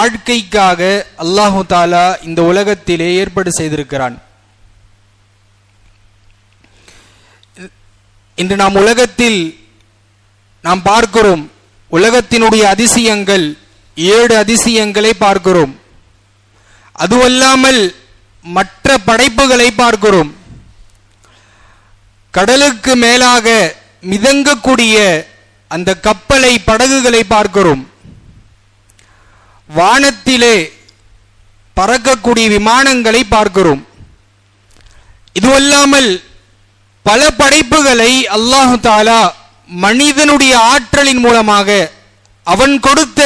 வாழ்க்கைக்காக அல்லாஹு தாலா இந்த உலகத்திலே ஏற்பாடு செய்திருக்கிறான். இன்று நாம் உலகத்தில் நாம் பார்க்கிறோம் உலகத்தினுடைய அதிசயங்கள் ஏழு அதிசயங்களை பார்க்கிறோம். அதுவல்லாமல் மற்ற படைப்புகளை பார்க்கிறோம். கடலுக்கு மேலாக மிதங்கக்கூடிய அந்த கப்பலை படகுகளை பார்க்கிறோம். வானத்திலே பறக்கக்கூடிய விமானங்களை பார்க்கிறோம். இதுவல்லாமல் பல படைப்புகளை அல்லாஹு தாலா மனிதனுடைய ஆற்றலின் மூலமாக அவன் கொடுத்த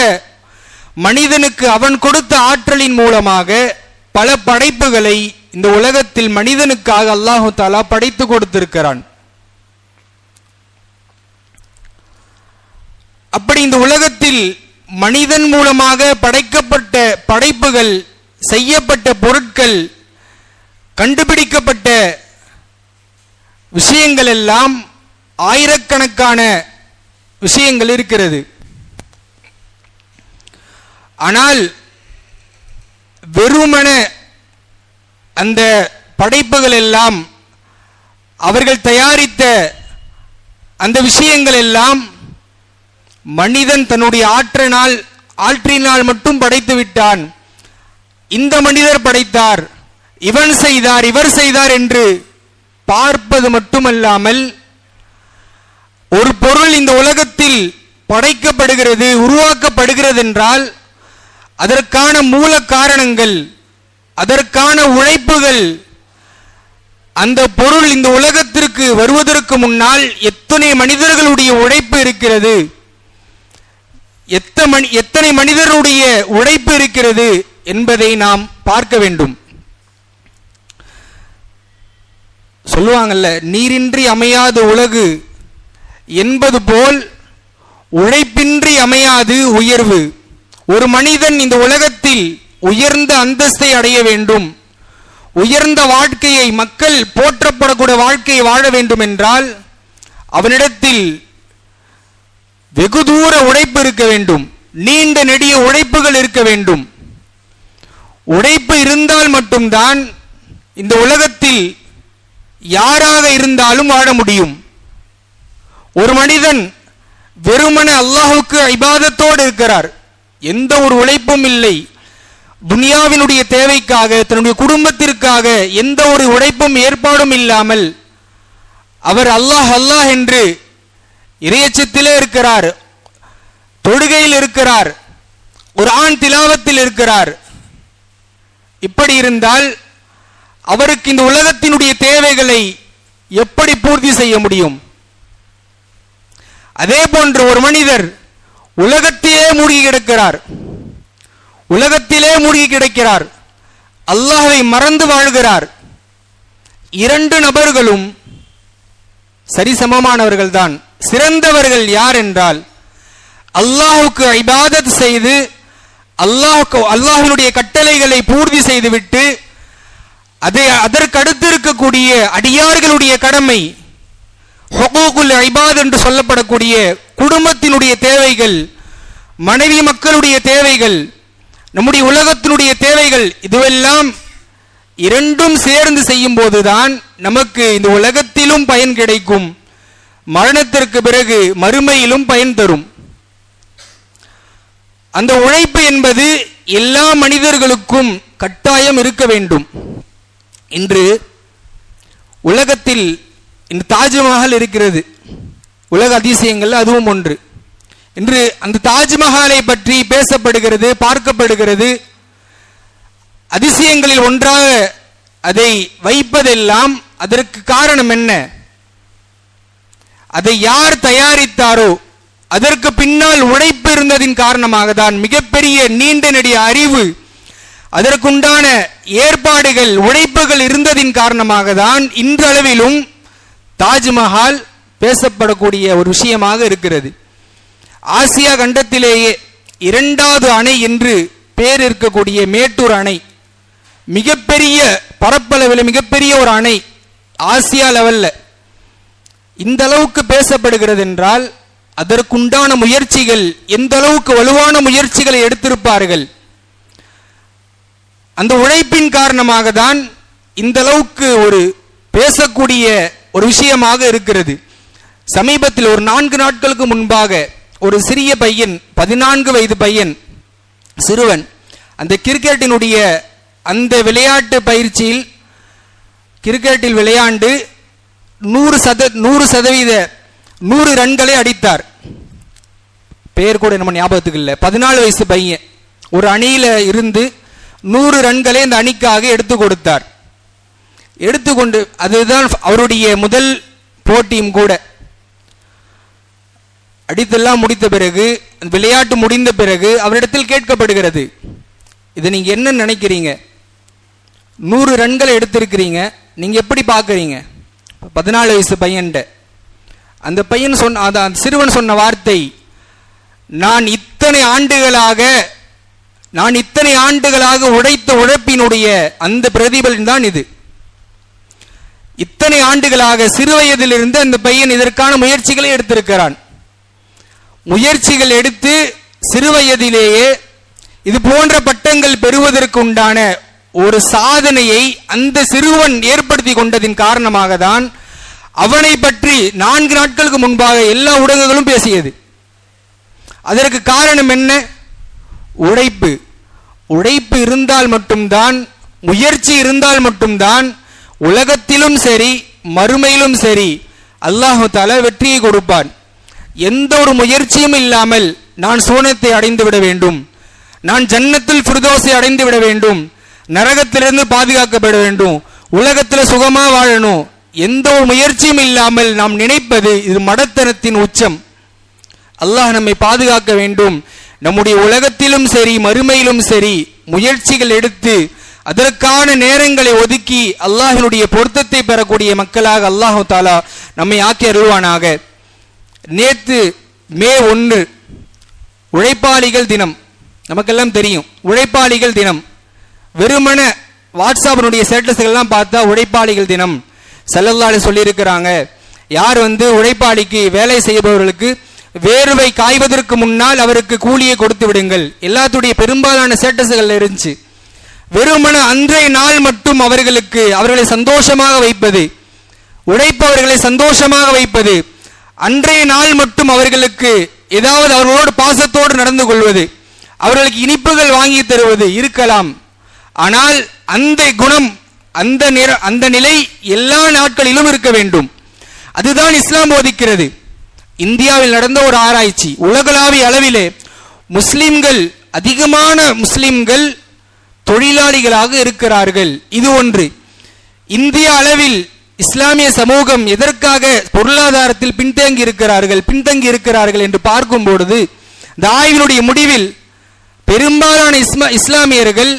மனிதனுக்கு அவன் கொடுத்த ஆற்றலின் மூலமாக பல படைப்புகளை இந்த உலகத்தில் மனிதனுக்காக அல்லாஹு தாலா படைத்து கொடுத்திருக்கிறான். அப்படி இந்த உலகத்தில் மனிதன் மூலமாக படைக்கப்பட்ட படைப்புகள் செய்யப்பட்ட பொருட்கள் கண்டுபிடிக்கப்பட்ட விஷயங்கள் எல்லாம் ஆயிரக்கணக்கான விஷயங்கள் இருக்கிறது. ஆனால் வெறுமன அந்த படைப்புகள் எல்லாம் அவர்கள் தயாரித்த அந்த விஷயங்கள் எல்லாம் மனிதன் தன்னுடைய ஆற்றினால் ஆற்றினால் மட்டும் படைத்து விட்டான். இந்த மனிதர் படைத்தார். இவன் செய்தார் இவர் செய்தார் என்று பார்ப்பது மட்டுமல்லாமல் ஒரு பொருள் இந்த உலகத்தில் படைக்கப்படுகிறது உருவாக்கப்படுகிறது என்றால் அதற்கான மூல காரணங்கள் அதற்கான உழைப்புகள் அந்த பொருள் இந்த உலகத்திற்கு வருவதற்கு முன்னால் எத்தனை மனிதர்களுடைய உழைப்பு இருக்கிறது? எத்தனை மனிதருடைய உழைப்பு இருக்கிறது என்பதை நாம் பார்க்க வேண்டும். சொல்லுவாங்கல்ல நீரின்றி அமையாது உலகு என்பது போல் உழைப்பின்றி அமையாது உயர்வு. ஒரு மனிதன் இந்த உலகத்தில் உயர்ந்த அந்தஸ்தை அடைய வேண்டும். உயர்ந்த வாழ்க்கையை மக்கள் போற்றப்படக்கூடிய வாழ்க்கையை வாழ வேண்டும் என்றால் அவனிடத்தில் வெகு தூர உழைப்பு இருக்க வேண்டும். நீண்ட நெடிய உழைப்புகள் இருக்க வேண்டும். உழைப்பு இருந்தால் மட்டும்தான் இந்த உலகத்தில் யாராக இருந்தாலும் வாழ முடியும். ஒரு மனிதன் வெறுமன அல்லாஹுக்கு ஐபாதத்தோடு இருக்கிறார். எந்த ஒரு உழைப்பும் இல்லை. துனியாவினுடைய தேவைக்காக தன்னுடைய குடும்பத்திற்காக எந்த ஒரு உழைப்பும் ஏற்பாடும் இல்லாமல் அவர் அல்லாஹ் அல்லாஹ் என்று இறையச்சத்திலே இருக்கிறார். தொழுகையில் இருக்கிறார். ஒரு ஆண் திலாவத்தில் இருக்கிறார். இப்படி இருந்தால் அவருக்கு இந்த உலகத்தினுடைய தேவைகளை எப்படி பூர்த்தி செய்ய முடியும்? அதே போன்று ஒரு மனிதர் உலகத்திலே மூழ்கி கிடக்கிறார். உலகத்திலே மூழ்கி கிடக்கிறார். அல்லாஹை மறந்து வாழ்கிறார். இரண்டு நபர்களும் சரிசமமானவர்கள்தான். சிறந்தவர்கள் யார் என்றால் அல்லாஹுக்கு ஐபாதத் செய்து அல்லாஹுக்கு அல்லாஹினுடைய கட்டளைகளை பூர்த்தி செய்துவிட்டு அதை அதற்கடுத்து இருக்கக்கூடிய அடியார்களுடைய கடமை ஹொகோகுல் ஐபாத் என்று சொல்லப்படக்கூடிய குடும்பத்தினுடைய தேவைகள் மனைவி மக்களுடைய தேவைகள் நம்முடைய உலகத்தினுடைய தேவைகள் இதுவெல்லாம் இரண்டும் சேர்ந்து செய்யும் போதுதான் நமக்கு இந்த உலகத்திலும் பயன் கிடைக்கும். மரணத்திற்கு பிறகு மறுமையிலும் பயன் தரும். அந்த உழைப்பு என்பது எல்லா மனிதர்களுக்கும் கட்டாயம் இருக்க வேண்டும். இன்று உலகத்தில் இந்த தாஜ்மஹால் இருக்கிறது. உலக அதிசயங்கள் அதுவும் ஒன்று. இன்று அந்த தாஜ்மஹாலை பற்றி பேசப்படுகிறது பார்க்கப்படுகிறது. அதிசயங்களில் ஒன்றாக அதை வைப்பதெல்லாம் அதற்கு காரணம் என்ன? அதை யார் தயாரித்தாரோ அதற்கு பின்னால் உழைப்பு இருந்ததின் காரணமாக தான் மிகப்பெரிய நீண்ட நெடிய அறிவு அதற்குண்டான ஏற்பாடுகள் உழைப்புகள் இருந்ததின் காரணமாக தான் இன்றளவிலும் தாஜ்மஹால் பேசப்படக்கூடிய ஒரு விஷயமாக இருக்கிறது. ஆசியா கண்டத்திலேயே இரண்டாவது அணை என்று பேர் இருக்கக்கூடிய மேட்டூர் அணை மிகப்பெரிய பரப்பளவில் மிகப்பெரிய ஒரு அணை ஆசியா லெவலில். இந்த அளவுக்கு பேசப்படுகிறது என்றால் அதற்குண்டான முயற்சிகள் எந்த அளவுக்கு வலுவான முயற்சிகளை எடுத்திருப்பார்கள்? அந்த உழைப்பின் காரணமாக தான் இந்த அளவுக்கு ஒரு பேசக்கூடிய ஒரு விஷயமாக இருக்கிறது. சமீபத்தில் ஒரு நான்கு நாட்களுக்கு முன்பாக ஒரு சிறிய பையன் பதினான்கு வயது பையன் சிறுவன் அந்த கிரிக்கெட்டினுடைய அந்த விளையாட்டு பயிற்சியில் கிரிக்கெட்டில் விளையாண்டு நூறு சத நூறு சதவீத நூறு ரன்களை அடித்தார். பெயர் கூட நம்ம ஞாபகத்துக்கு இல்லை. பதினாலு வயசு பையன். ஒரு அணியில் இருந்து நூறு ரன்களை அந்த அணிக்காக எடுத்து கொடுத்தார். எடுத்துக்கொண்டு அதுதான் அவருடைய முதல் போட்டியும் கூட. அடித்தெல்லாம் முடித்த பிறகு விளையாட்டு முடிந்த பிறகு அவரிடத்தில் கேட்கப்படுகிறது. இதை நீங்கள் என்ன நினைக்கிறீங்க? நூறு ரன்களை எடுத்திருக்கிறீங்க. நீங்கள் எப்படி பார்க்குறீங்க? பதினாலு வயசு பையன்ட்ட அந்த பையன் சொன்ன அந்த சிறுவன் சொன்ன வார்த்தை நான் இத்தனை ஆண்டுகளாக நான் இத்தனை ஆண்டுகளாக உழைத்த உழைப்பினுடைய அந்த பிரதிபலன் தான் இது. இத்தனை ஆண்டுகளாக சிறுவயதிலிருந்து அந்த பையன் இதற்கான முயற்சிகளை எடுத்திருக்கிறான். முயற்சிகள் எடுத்து சிறுவயதிலேயே இது போன்ற பட்டங்கள் பெறுவதற்கு உண்டான ஒரு சாதனையை அந்த சிறுவன் ஏற்படுத்தி கொண்டதின் காரணமாக தான் அவனை பற்றி நான்கு நாட்களுக்கு முன்பாக எல்லா ஊடகங்களும் பேசியது. அதற்கு காரணம் என்ன? உழைப்பு உழைப்பு இருந்தால் மட்டும்தான் முயற்சி இருந்தால் மட்டும்தான் உலகத்திலும் சரி மறுமையிலும் சரி அல்லாஹு தால வெற்றியை கொடுப்பான். எந்த ஒரு முயற்சியும் இல்லாமல் நான் சோனத்தை அடைந்து விட வேண்டும். நான் ஜன்னத்தில் ஃபிர்தோசை அடைந்து விட வேண்டும். நரகத்திலிருந்து பாதுகாக்கப்பட வேண்டும். உலகத்தில் சுகமாக வாழணும். எந்த ஒரு முயற்சியும் இல்லாமல் நாம் நினைப்பது இது மடத்தனத்தின் உச்சம். அல்லாஹ் நம்மை பாதுகாக்க வேண்டும். நம்முடைய உலகத்திலும் சரி மறுமையிலும் சரி முயற்சிகள் எடுத்து அதற்கான நேரங்களை ஒதுக்கி அல்லாஹினுடைய பொருத்தத்தை பெறக்கூடிய மக்களாக அல்லாஹு தாலா நம்மை ஆக்கி அருள்வானாக. நேற்று மே ஒன்று உழைப்பாளிகள் தினம். நமக்கெல்லாம் தெரியும். உழைப்பாளிகள் தினம். வெறுமன வாட்ஸ்அப்பினுடைய ஸ்டேட்டஸ்கள்லாம் பார்த்தா உழைப்பாளிகள் தினம். செல்லல்லாடு சொல்லியிருக்கிறாங்க யார் வந்து உழைப்பாளிக்கு வேலை செய்பவர்களுக்கு வேர்வை காய்வதற்கு முன்னால் அவருக்கு கூலியை கொடுத்து விடுங்கள். எல்லாத்துடைய பெரும்பாலான ஸ்டேட்டஸ்கள் இருந்துச்சு. வெறுமன அன்றைய நாள் மட்டும் அவர்களுக்கு அவர்களை சந்தோஷமாக வைப்பது உழைப்பவர்களை சந்தோஷமாக வைப்பது அன்றைய நாள் மட்டும் அவர்களுக்கு ஏதாவது அவர்களோடு பாசத்தோடு நடந்து கொள்வது அவர்களுக்கு இனிப்புகள் வாங்கி தருவது இருக்கலாம். ஆனால் அந்த குணம் அந்த நிற அந்த நிலை எல்லா நாட்களிலும் இருக்க வேண்டும். அதுதான் இஸ்லாம் போதிக்கிறது. இந்தியாவில் நடந்த ஒரு ஆராய்ச்சி உலகளாவிய அளவிலே முஸ்லிம்கள் அதிகமான முஸ்லிம்கள் தொழிலாளிகளாக இருக்கிறார்கள். இது ஒன்று. இந்திய அளவில் இஸ்லாமிய சமூகம் எதற்காக பொருளாதாரத்தில் பின்தங்கி இருக்கிறார்கள் பின்தங்கி இருக்கிறார்கள் என்று பார்க்கும் பொழுது இந்த ஆய்வினுடைய முடிவில் பெரும்பாலான இஸ்மா இஸ்லாமியர்கள்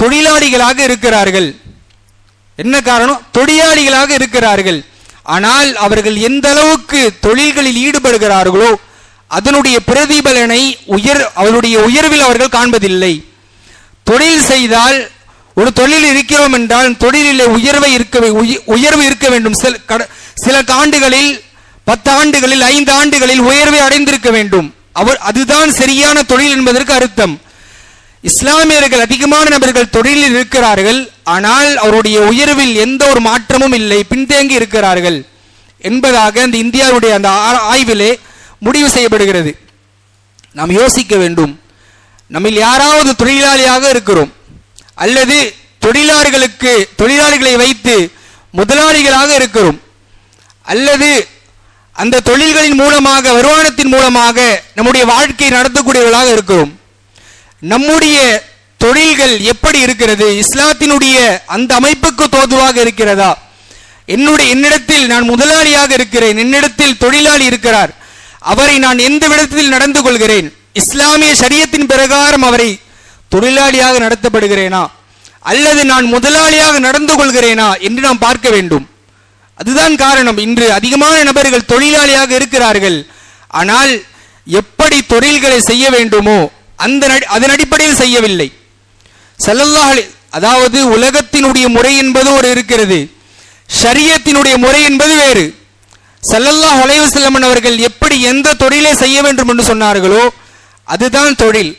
தொழிலாளிகளாக இருக்கிறார்கள். என்ன காரணம்? தொழிலாளிகளாக இருக்கிறார்கள். ஆனால் அவர்கள் எந்த அளவுக்கு தொழில்களில் ஈடுபடுகிறார்களோ அதனுடைய பிரதிபலனை உயர் அவருடைய உயர்வில் அவர்கள் காண்பதில்லை. தொழில் செய்தால் ஒரு தொழில் இருக்கிறோம் என்றால் தொழிலிலே உயர்வை இருக்க உயர்வு இருக்க வேண்டும். சில கட- சில ஆண்டுகளில் பத்து ஆண்டுகளில் ஐந்து ஆண்டுகளில் உயர்வை அடைந்திருக்க வேண்டும். அவர் அதுதான் சரியான தொழில் என்பதற்கு அர்த்தம். இஸ்லாமியர்கள் அதிகமான நபர்கள் தொழிலில் இருக்கிறார்கள். ஆனால் அவருடைய உயர்வில் எந்த ஒரு மாற்றமும் இல்லை. பின்தங்கி இருக்கிறார்கள் என்பதாக அந்த இந்தியாவுடைய அந்த ஆ- ஆய்விலே முடிவு செய்யப்படுகிறது. நாம் யோசிக்க வேண்டும். நம்மில் யாராவது தொழிலாளியாக இருக்கிறோம். அல்லது தொழிலாளிகளுக்கு தொழிலாளிகளை வைத்து முதலாளிகளாக இருக்கிறோம். அல்லது அந்த தொழில்களின் மூலமாக வருமானத்தின் மூலமாக நம்முடைய வாழ்க்கையை நடத்தக்கூடியவர்களாக இருக்கிறோம். நம்முடைய தொழில்கள் எப்படி இருக்கிறது? இஸ்லாத்தினுடைய அந்த அமைப்புக்கு தோதுவாக இருக்கிறதா? என்னுடைய என்னிடத்தில் நான் முதலாளியாக இருக்கிறேன். என்னிடத்தில் தொழிலாளி இருக்கிறார். அவரை நான் எந்த விதத்தில் நடந்து கொள்கிறேன்? இஸ்லாமிய சரியத்தின் பிரகாரம் அவரை தொழிலாளியாக நடத்தப்படுகிறேனா? அல்லது நான் முதலாளியாக நடந்து கொள்கிறேனா என்று நாம் பார்க்க வேண்டும். அதுதான் காரணம். இன்று அதிகமான நபர்கள் தொழிலாளியாக இருக்கிறார்கள். ஆனால் எப்படி தொழில்களை செய்ய வேண்டுமோ அந்த நடி- அதன் அடிப்படையில் செய்யவில்லை. செல்லல்லாஹ் அதாவது உலகத்தினுடைய முறை என்பது ஒரு இருக்கிறது. ஷரியத்தினுடைய முறை என்பது வேறு. ஸல்லல்லாஹு அலைஹி செல்லமன் அவர்கள் எப்படி எந்த தொழிலை செய்ய வேண்டும் என்று சொன்னார்களோ அதுதான் தொழில்.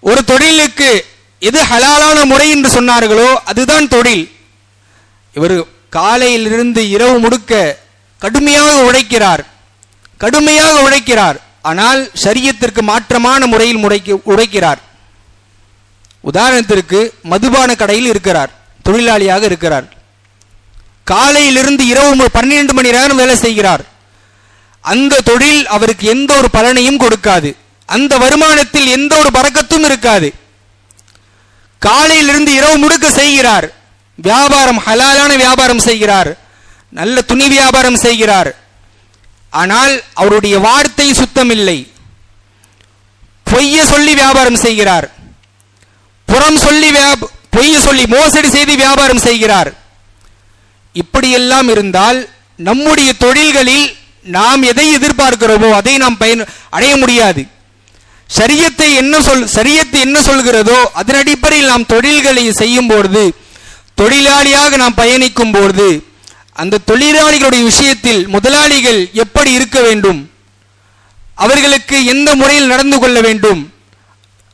ஒரு தொழிலுக்கு எது ஹலாலான முறை என்று சொன்னார்களோ அதுதான் தொழில். இவர் காலையிலிருந்து இரவு முடுக்க கடுமையாக உழைக்கிறார். கடுமையாக உழைக்கிறார். ஆனால் சரியத்திற்கு மாற்றமான முறையில் முறைக்கு உடைக்கிறார் உதாரணத்திற்கு மதுபான கடையில் இருக்கிறார் தொழிலாளியாக இருக்கிறார். காலையிலிருந்து இரவு பன்னிரண்டு மணி நேரம் வேலை செய்கிறார். அந்த தொழில் அவருக்கு எந்த ஒரு பலனையும் கொடுக்காது. அந்த வருமானத்தில் எந்த ஒரு பறக்கத்தும் இருக்காது. காலையிலிருந்து இரவு முடுக்க செய்கிறார். வியாபாரம் ஹலாலான வியாபாரம் செய்கிறார். நல்ல துணி வியாபாரம் செய்கிறார். ஆனால் அவருடைய வார்த்தை சுத்தமில்லை. பொய்ய சொல்லி வியாபாரம் செய்கிறார். புறம் சொல்லி பொய்ய சொல்லி மோசடி செய்து வியாபாரம் செய்கிறார். இப்படியெல்லாம் இருந்தால் நம்முடைய தொழில்களில் நாம் எதை எதிர்பார்க்கிறோமோ அதை நாம் பயன் அடைய முடியாது. சரியத்தை என்ன சொல் சரியத்தை என்ன சொல்கிறதோ அதன் அடிப்படையில் நாம் தொழில்களை செய்யும் பொழுது தொழிலாளியாக நாம் பயணிக்கும் பொழுது அந்த தொழிலாளிகளுடைய விஷயத்தில் முதலாளிகள் எப்படி இருக்க வேண்டும்? அவர்களுக்கு எந்த முறையில் நடந்து கொள்ள வேண்டும்?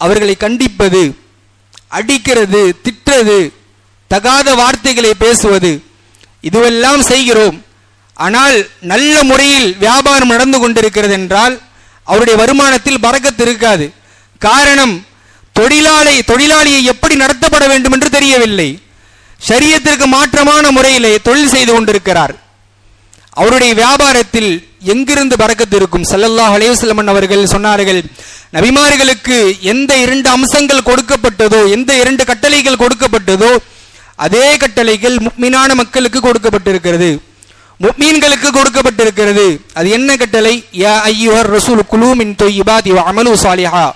அவர்களை கண்டிப்பது அடிக்கிறது திட்டுறது தகாத வார்த்தைகளை பேசுவது இதுவெல்லாம் செய்கிறோம். ஆனால் நல்ல முறையில் வியாபாரம் நடந்து கொண்டிருக்கிறது என்றால் அவருடைய வருமானத்தில் பறக்கத்து இருக்காது. காரணம் தொழிலாளி தொழிலாளியை எப்படி நடத்தப்பட வேண்டும் என்று தெரியவில்லை. சரியத்திற்கு மாற்றமான முறையிலே தொழில் செய்து கொண்டிருக்கிறார். அவருடைய வியாபாரத்தில் எங்கிருந்து பறக்கத்து இருக்கும்? சல்லல்லாஹ் அலையுஸ்லமன் அவர்கள் சொன்னார்கள் நபிமார்களுக்கு எந்த இரண்டு அம்சங்கள் கொடுக்கப்பட்டதோ எந்த இரண்டு கட்டளைகள் கொடுக்கப்பட்டதோ அதே கட்டளைகள் முக்மீனான மக்களுக்கு கொடுக்கப்பட்டிருக்கிறது. முக்மீன்களுக்கு கொடுக்கப்பட்டிருக்கிறது. அது என்ன கட்டளை? யா ஐயுஹர் ரசூல் குலூமின் தொய்யிபாதி அமலு சாலிஹா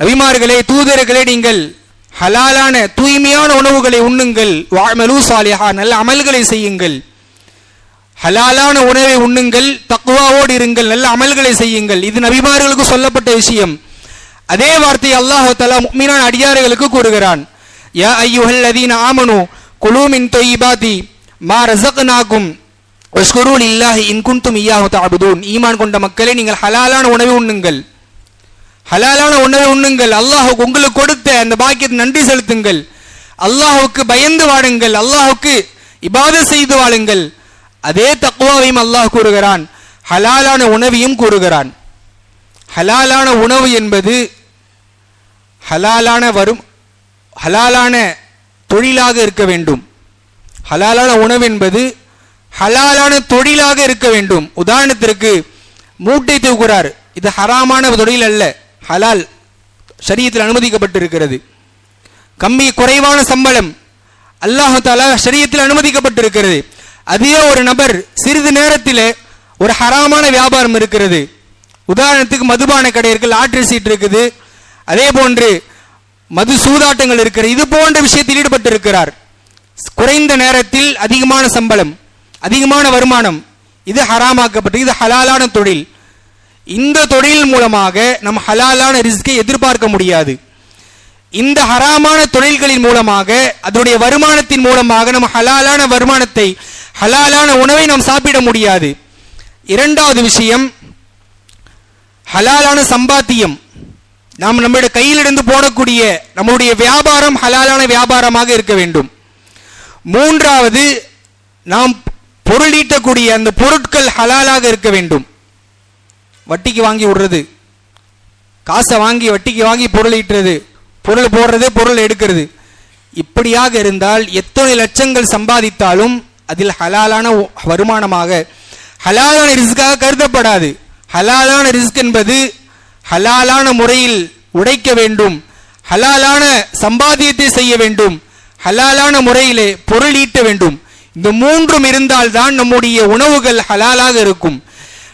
நபிமார்களே தூதர்களே நீங்கள் ஹலாலான தூய்மையான உணவுகளை உண்ணுங்கள். வாமலு சாலிஹா நல்ல அமல்களை செய்யுங்கள். ஹலாலான உணவை உண்ணுங்கள் தக்குவாவோடு இருங்கள் நல்ல அமல்களை செய்யுங்கள். இது நபிமார்களுக்கு சொல்லப்பட்ட விஷயம். அதே வார்த்தை அல்லாஹு தலா முக்மீனான அடியார்களுக்கு கூறுகிறான். யா ஐயுஹல் அதீன ஆமனு குலூமின் தொய்பாதி மா ரசக்னாக்கும் வஷ்குரூல் இல்லாஹி இன்குன்தும் இய்யாஹு தஅபுதூன். ஈமான் கொண்ட மக்களே நீங்கள் ஹலாலான உணவை உண்ணுங்கள். ஹலாலான உணவை உண்ணுங்கள். அல்லாஹுக்கு உங்களுக்கு கொடுத்த அந்த பாக்கியத்தை நன்றி செலுத்துங்கள். அல்லாஹுக்கு பயந்து வாடுங்கள் அல்லாஹுக்கு இபாத செய்து வாழுங்கள். அதே தக்குவாவையும் அல்லாஹ் கூறுகிறான். ஹலாலான உணவையும் கூறுகிறான். ஹலாலான உணவு என்பது ஹலாலான வரும் ஹலாலான தொழிலாக இருக்க வேண்டும். ஹலாலான உணவு என்பது ஹலாலான தொழிலாக இருக்க வேண்டும். உதாரணத்திற்கு மூட்டை தூக்குறார். இது ஹராமான தொழில் அல்ல. ஹலால் சரியத்தில் அனுமதிக்கப்பட்டிருக்கிறது. கம்மி குறைவான சம்பளம் அல்லாஹு தாலா சரியத்தில் அனுமதிக்கப்பட்டிருக்கிறது. அதே ஒரு நபர் சிறிது நேரத்தில் ஒரு ஹராமான வியாபாரம் இருக்கிறது. உதாரணத்துக்கு மதுபான கடை இருக்கு லாட்ரி சீட் இருக்குது. அதே போன்று மது சூதாட்டங்கள் இருக்கிறது. இது போன்ற விஷயத்தில் ஈடுபட்டிருக்கிறார். குறைந்த நேரத்தில் அதிகமான சம்பளம் அதிகமான வருமானம் இது ஹராமாக்கப்பட்டு இது ஹலாலான தொழில். இந்த தொழில் மூலமாக நம் ஹலாலான ரிஸ்கை எதிர்பார்க்க முடியாது. இந்த ஹராமான தொழில்களின் மூலமாக அதனுடைய வருமானத்தின் மூலமாக நம்ம ஹலாலான வருமானத்தை ஹலாலான உணவை நாம் சாப்பிட முடியாது. இரண்டாவது விஷயம் ஹலாலான சம்பாத்தியம். நாம் நம்முடைய கையிலிருந்து போடக்கூடிய நம்முடைய வியாபாரம் ஹலாலான வியாபாரமாக இருக்க வேண்டும். மூன்றாவது நாம் பொருளீட்டக்கூடிய அந்த பொருட்கள் ஹலாலாக இருக்க வேண்டும். வட்டிக்கு வாங்கி விடுறது. காசை வாங்கி வட்டிக்கு வாங்கி பொருள் ஈட்டுறது. பொருள் போடுறது பொருள் எடுக்கிறது. இப்படியாக இருந்தால் எத்தனை லட்சங்கள் சம்பாதித்தாலும் அதில் ஹலாலான வருமானமாக ஹலாலான ரிஸ்காக கருதப்படாது. ஹலாலான ரிஸ்க் என்பது ஹலாலான முறையில் உடைக்க வேண்டும். ஹலாலான சம்பாத்தியத்தை செய்ய வேண்டும். ஹலாலான முறையிலே பொருள் ஈட்ட வேண்டும். இந்த மூன்றும் இருந்தால்தான் நம்முடைய உணவுகள் ஹலாலாக இருக்கும்.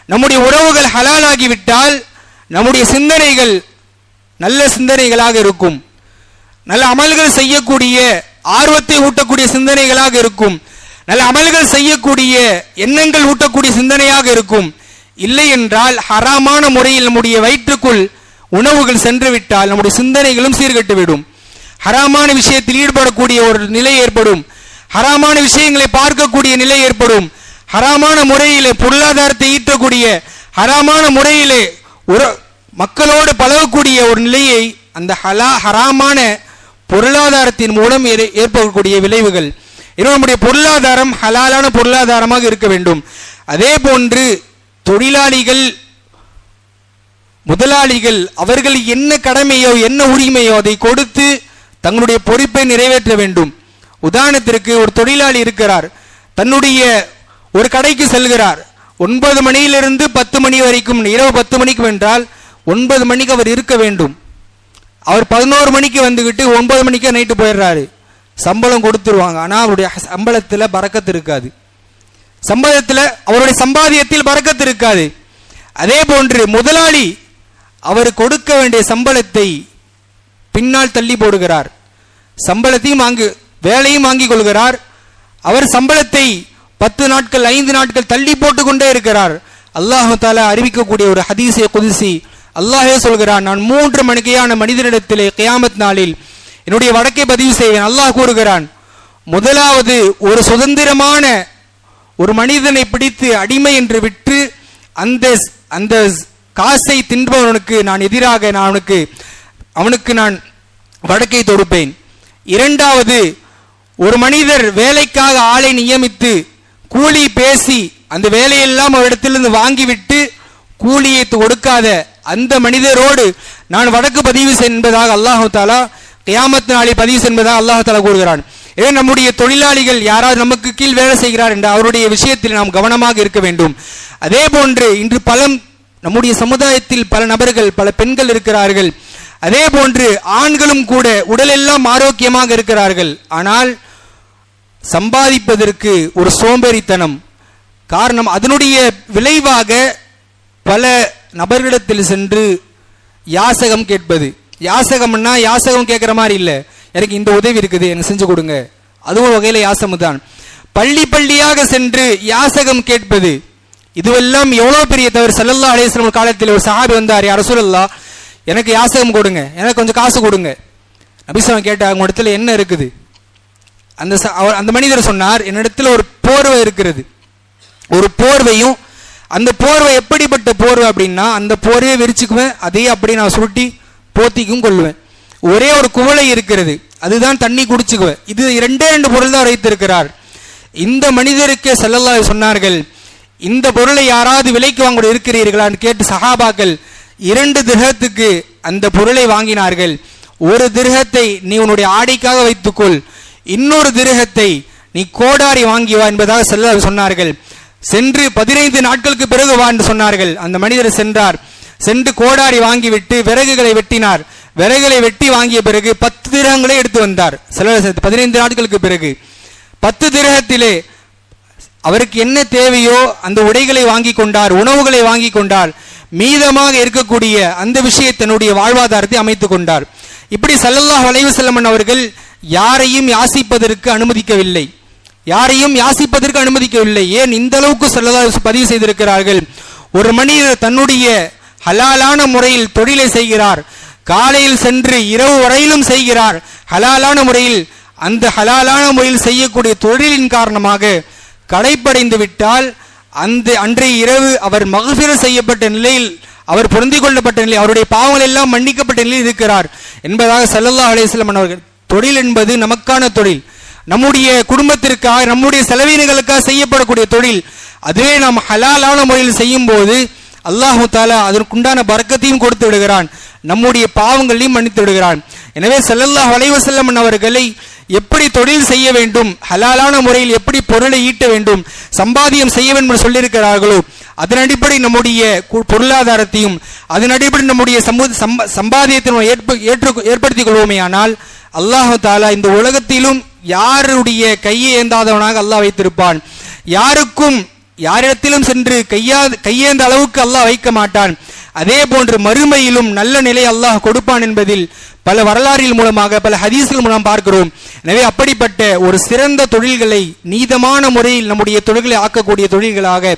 நம்முடைய உறவுகள் ஹலாலாகிவிட்டால் நம்முடைய சிந்தனைகள் நல்ல சிந்தனைகளாக இருக்கும். நல்ல அமல்கள் செய்யக்கூடிய ஆர்வத்தை ஊட்டக்கூடிய சிந்தனைகளாக இருக்கும். நல்ல அமல்கள் செய்யக்கூடிய எண்ணங்கள் ஊட்டக்கூடிய சிந்தனையாக இருக்கும். இல்லை என்றால் ஹராமான முறையில் நம்முடைய வயிற்றுக்குள் உணவுகள் சென்றுவிட்டால் நம்முடைய சிந்தனைகளும் சீர்கட்டுவிடும். ஹராமான விஷயத்தில் ஈடுபடக்கூடிய ஒரு நிலை ஏற்படும். ஹராமான விஷயங்களை பார்க்கக்கூடிய நிலை ஏற்படும். ஹராமான முறையிலே பொருளாதாரத்தை ஈட்டக்கூடிய ஹராமான முறையிலே ஒரு மக்களோடு பழகக்கூடிய ஒரு நிலையை அந்த ஹலா ஹராமான பொருளாதாரத்தின் மூலம் ஏற்படக்கூடிய விளைவுகள். இன்னும் நம்முடைய பொருளாதாரம் ஹலாலான பொருளாதாரமாக இருக்க வேண்டும். அதே போன்று தொழிலாளிகள் முதலாளிகள் அவர்கள் என்ன கடமையோ என்ன உரிமையோ அதை கொடுத்து தங்களுடைய பொறுப்பை நிறைவேற்ற வேண்டும். உதாரணத்திற்கு ஒரு தொழிலாளி இருக்கிறார். தன்னுடைய ஒரு கடைக்கு செல்கிறார். ஒன்பது மணியிலிருந்து பத்து மணி வரைக்கும் இரவு பத்து மணிக்கு என்றால் ஒன்பது மணிக்கு அவர் இருக்க வேண்டும். அவர் பதினோரு மணிக்கு வந்துக்கிட்டு ஒன்பது மணிக்கே நைட்டு போயிடுறாரு. சம்பளம் கொடுத்துருவாங்க. ஆனால் அவருடைய சம்பளத்தில் பறக்கத்து இருக்காது. சம்பளத்தில் அவருடைய சம்பாதியத்தில் பறக்கத்து இருக்காது. அதே போன்று முதலாளி அவர் கொடுக்க வேண்டிய சம்பளத்தை பின்னால் தள்ளி போடுகிறார். சம்பளத்தையும் வாங்கு வேலையும் வாங்கிக் கொள்கிறார். அவர் சம்பளத்தை பத்து நாட்கள் ஐந்து நாட்கள் தள்ளி போட்டு கொண்டே இருக்கிறார். அல்லாஹு தாலா அறிவிக்கக்கூடிய ஒரு ஹதீசை குதிசி அல்லாஹே சொல்கிறான் நான் மூன்று மணிக்கையான மனிதனிடத்திலே கியாமத் நாளில் என்னுடைய வடக்கை பதிவு செய்வேன். அல்லாஹ் கூறுகிறான் முதலாவது ஒரு சுதந்திரமான ஒரு மனிதனை பிடித்து அடிமை என்று விட்டு அந்த அந்த காசை தின்பவனுக்கு நான் எதிராக நான் அவனுக்கு அவனுக்கு நான் வடக்கை தொடுப்பேன். இரண்டாவது ஒரு மனிதர் வேலைக்காக ஆளை நியமித்து கூலி பேசி அந்த வேலையெல்லாம் அவரிடத்திலிருந்து வாங்கிவிட்டு கூலியை கொடுக்காத அந்த மனிதரோடு நான் வடக்கு பதிவு என்பதாக அல்லாஹு தாலா கியாமத் நாளை பதிவு என்பதாக அல்லாஹு தாலா கூறுகிறான். எனவே நம்முடைய தொழிலாளிகள் யாராவது நமக்கு கீழ் வேலை செய்கிறார் என்ற அவருடைய விஷயத்தில் நாம் கவனமாக இருக்க வேண்டும். அதே போன்று இன்று பல நம்முடைய சமுதாயத்தில் பல நபர்கள் பல பெண்கள் இருக்கிறார்கள். அதே போன்று ஆண்களும் கூட உடலெல்லாம் ஆரோக்கியமாக இருக்கிறார்கள். ஆனால் சம்பாதிப்பதற்கு ஒரு சோம்பேறித்தனம். காரணம் அதனுடைய விளைவாக பல நபர்களிடத்தில் சென்று யாசகம் கேட்பது. யாசகம்னா யாசகம் கேட்குற மாதிரி இல்லை. எனக்கு இந்த உதவி இருக்குது எனக்கு செஞ்சு கொடுங்க. அதுவும் வகையில் யாசம் தான். பள்ளி பள்ளியாக சென்று யாசகம் கேட்பது. இதுவெல்லாம் எவ்வளோ பெரிய தவறு. சல்லல்லா அலிஸ்லாம் காலத்தில் ஒரு சஹாபி வந்தார் யார் ரசூலல்லா எனக்கு யாசகம் கொடுங்க. எனக்கு கொஞ்சம் காசு கொடுங்க. நபிசவன் கேட்டாங்க உங்க இடத்துல என்ன இருக்குது? அந்த ச- அவர் அந்த மனிதர் சொன்னார் என்னிடத்தில் ஒரு போர்வை இருக்கிறது. ஒரு போர்வையும் அந்த போர்வை எப்படிப்பட்ட போர்வை அப்படின்னா அந்த போர்வையை விரிச்சுக்குவேன் அதையே அப்படியே நான் சுருட்டி போத்திக்கும் கொள்ளுவேன் ஒரே ஒரு குவளை இருக்கிறது அதுதான் தண்ணி குடிச்சுக்குவேன். இது இரண்டே ரெண்டு பொருள் தான் வைத்திருக்கிறார். இந்த மனிதருக்கு செல்லல்லா சொன்னார்கள் இந்த பொருளை யாராவது விலைக்கு வாங்க இருக்கிறீர்களான்னு கேட்டு சஹாபாக்கள் இரண்டு திரகத்துக்கு அந்த பொருளை வாங்கினார்கள். ஒரு திரகத்தை நீ உன்னுடைய ஆடைக்காக வைத்துக்கொள் இன்னொரு திரகத்தை நீ கோடாரி வாங்கி வா என்பதாக செல்ல சொன்னார்கள். சென்று பதினைந்து நாட்களுக்கு பிறகு வா என்று சொன்னார்கள். அந்த மனிதர் சென்றார். சென்று கோடாரி வாங்கிவிட்டு விறகுகளை வெட்டினார். விறகுகளை வெட்டி வாங்கிய பிறகு பத்து திரகங்களை எடுத்து வந்தார். சில பதினைந்து நாட்களுக்கு பிறகு. பத்து திரகத்திலே அவருக்கு என்ன தேவையோ அந்த உடைகளை வாங்கி கொண்டார் உணவுகளை வாங்கி கொண்டார். மீதமாக இருக்கக்கூடிய அந்த விஷயத்தினுடைய வாழ்வாதாரத்தை அமைத்துக் கொண்டார். இப்படி சல்லல்லாஹு வளைவு செல்லமன் அவர்கள் யாரையும் யாசிப்பதற்கு அனுமதிக்கவில்லை. யாரையும் யாசிப்பதற்கு அனுமதிக்கவில்லை. ஏன் இந்த அளவுக்கு சல்லல்லாஹு பதிவு செய்திருக்கிறார்கள்? ஒரு மனிதர் தன்னுடைய ஹலாலான முறையில் தொழிலை செய்கிறார். காலையில் சென்று இரவு வரையிலும் செய்கிறார். ஹலாலான முறையில் அந்த ஹலாலான முறையில் செய்யக்கூடிய தொழிலின் காரணமாக களைப்படைந்து விட்டால் அந்த அன்றைய இரவு அவர் மகசூர செய்யப்பட்ட நிலையில் அவர் பொருந்திக் கொள்ளப்பட்ட நிலை அவருடைய பாவங்கள் எல்லாம் மன்னிக்கப்பட்ட நிலையில் இருக்கிறார். என்பதாக சல்லல்லாஹு அலைஹி அவர்கள் தொழில் என்பது நமக்கான தொழில். நம்முடைய குடும்பத்திற்காக நம்முடைய செலவினங்களுக்காக செய்யப்படக்கூடிய தொழில். அதுவே நாம் ஹலாலான முறையில் செய்யும் போது அல்லாஹு தாலா அதற்குண்டான பறக்கத்தையும் கொடுத்து விடுகிறான். நம்முடைய பாவங்களையும் மன்னித்து விடுகிறான். எனவே செல்லல்லா வளைவு செல்லம்மன் அவர்களை எப்படி தொழில் செய்ய வேண்டும் ஹலாலான முறையில் எப்படி பொருளை ஈட்ட வேண்டும் சம்பாதியம் செய்ய வேண்டும் என்று சொல்லியிருக்கிறார்களோ அதன் அடிப்படை நம்முடைய கு- பொருளாதாரத்தையும் அதன் அடிப்படை நம்முடைய சமூக சம்ப- ஏற்ப ஏற்று ஏற்படுத்திக் கொள்வோமேயானால் அல்லாஹு தாலா இந்த உலகத்திலும் யாருடைய கையை ஏந்தாதவனாக அல்லாஹ் வைத்திருப்பான். யாருக்கும் யாரிடத்திலும் சென்று கையா கையேந்த அளவுக்கு அல்லாஹ் வைக்க மாட்டான். அதே போன்று மறுமையிலும் நல்ல நிலை அல்லாஹ் கொடுப்பான் என்பதில் பல வரலாறில் மூலமாக பல ஹதீஸ்கள் மூலம் பார்க்கிறோம். எனவே அப்படிப்பட்ட ஒரு சிறந்த தொழில்களை நீதமான முறையில் நம்முடைய தொழில்களை ஆக்கக்கூடிய தொழில்களாக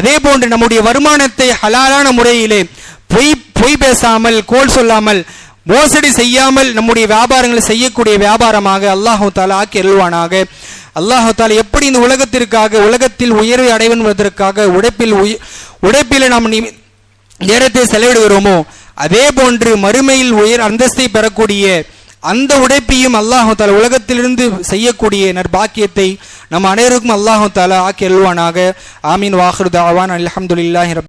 அதே போன்று நம்முடைய வருமானத்தை ஹலாலான முறையிலே பொய் பொய் பேசாமல் கோல் சொல்லாமல் மோசடி செய்யாமல் நம்முடைய வியாபாரங்களை செய்யக்கூடிய வியாபாரமாக அல்லாஹு தாலா ஆக்கி அருள்வானாக. அல்லாஹு தாலா எப்படி இந்த உலகத்திற்காக உலகத்தில் உயர்வை அடைவதற்காக உழைப்பில் உய- உழைப்பில் நாம் நேரத்தை செலவிடுகிறோமோ அதே போன்று மறுமையில் உயர் அந்தஸ்தை பெறக்கூடிய அந்த உடைப்பையும் அல்லாஹு தாலா உலகத்திலிருந்து செய்யக்கூடிய நற்பாக்கியத்தை நம் அனைவருக்கும் அல்லாஹு தாலா ஆக்கி அல்வானாக ஆமீன். வாஹிரு தாவான். அல்ஹம்துலில்லாஹி